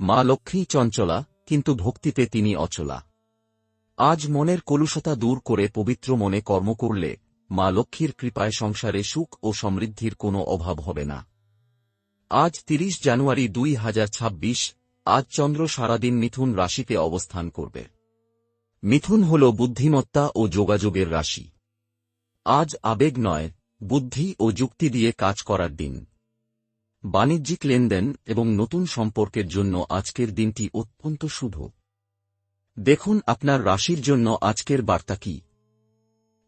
মা লক্ষ্মী চঞ্চলা, কিন্তু ভক্তিতে তিনি অচলা। আজ মনের কলুষতা দূর করে পবিত্র মনে কর্ম করলে মা লক্ষ্মীর কৃপায় সংসারে সুখ ও সমৃদ্ধির কোনো অভাব হবে না। আজ তিরিশ জানুয়ারি দুই হাজার ছাব্বিশ, আজ চন্দ্র সারাদিন মিথুন রাশিতে অবস্থান করবে। মিথুন হল বুদ্ধিমত্তা ও যোগাযোগের রাশি। আজ আবেগ নয়, বুদ্ধি ও যুক্তি দিয়ে কাজ করার দিন। বাণিজ্যিক লেনদেন এবং নতুন সম্পর্কের জন্য আজকের দিনটি অত্যন্ত শুভ। দেখুন আপনার রাশির জন্য আজকের বার্তা কি।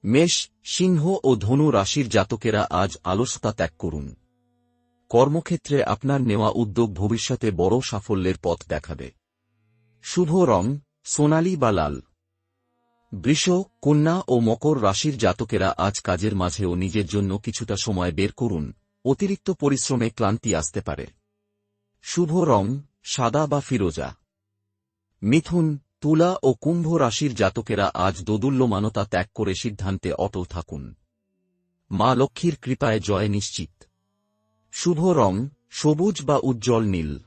মেষ, সিংহ ও ধনু রাশির জাতকেরা আজ আলস্যতা ত্যাগ করুন। কর্মক্ষেত্রে আপনার নেওয়া উদ্যোগ ভবিষ্যতে বড় সাফল্যের পথ দেখাবে। শুভ রং, সোনালি বা লাল। বৃষ, কন্যা ও মকর রাশির জাতকেরা আজ কাজের মাঝেও নিজের জন্য কিছুটা সময় বের করুন। অতিরিক্ত পরিশ্রমে ক্লান্তি আসতে পারে। শুভ রং, সাদা বা ফিরোজা। মিথুন, তুলা ও কুম্ভ রাশির জাতকেরা আজ দোদুল্যমানতা ত্যাগ করে সিদ্ধান্তে অটল থাকুন। মা লক্ষ্মীর কৃপায় জয় নিশ্চিত। শুভ রং, সবুজ বা উজ্জ্বল নীল।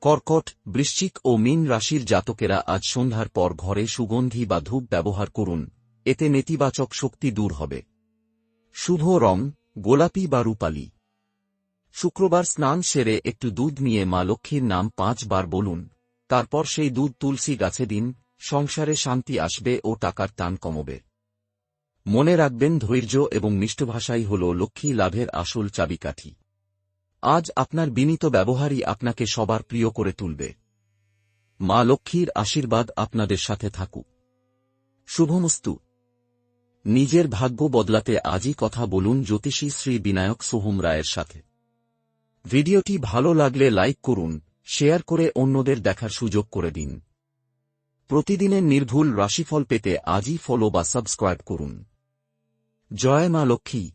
কর্কট, বৃশ্চিক ও মীন রাশির জাতকেরা আজ সন্ধ্যার পর ঘরে সুগন্ধি বা ধূপ ব্যবহার করুন, এতে নেতিবাচক শক্তি দূর হবে। শুভ রং গোলাপি বা রূপালী। শুক্রবার স্নান সেরে একটু দুধ নিয়ে মা লক্ষ্মীর নাম পাঁচবার বলুন। তারপর সেই দুধ তুলসী গাছে দিন, সংসারে শান্তি আসবে ও টাকার টান কমবে। মনে রাখবেন ধৈর্য এবং মিষ্টভাষাই হল লক্ষ্মী লাভের আসল চাবিকাঠি। আজ আপনার বিনীত ব্যবহারই আপনাকে সবার প্রিয় করে তুলবে। মা লক্ষ্মীর আশীর্বাদ আপনাদের সাথে থাকুক। শুভমস্তু। নিজের ভাগ্য বদলাতে আজই কথা বলুন জ্যোতিষী শ্রী বিনায়ক সোহম রায়ের সাথে। ভিডিওটি ভালো লাগলে লাইক করুন, শেয়ার করে অন্যদের দেখার সুযোগ করে দিন। প্রতিদিনের নির্ভুল রাশিফল পেতে আজই ফলো বা সাবস্ক্রাইব করুন। জয় মা লক্ষ্মী।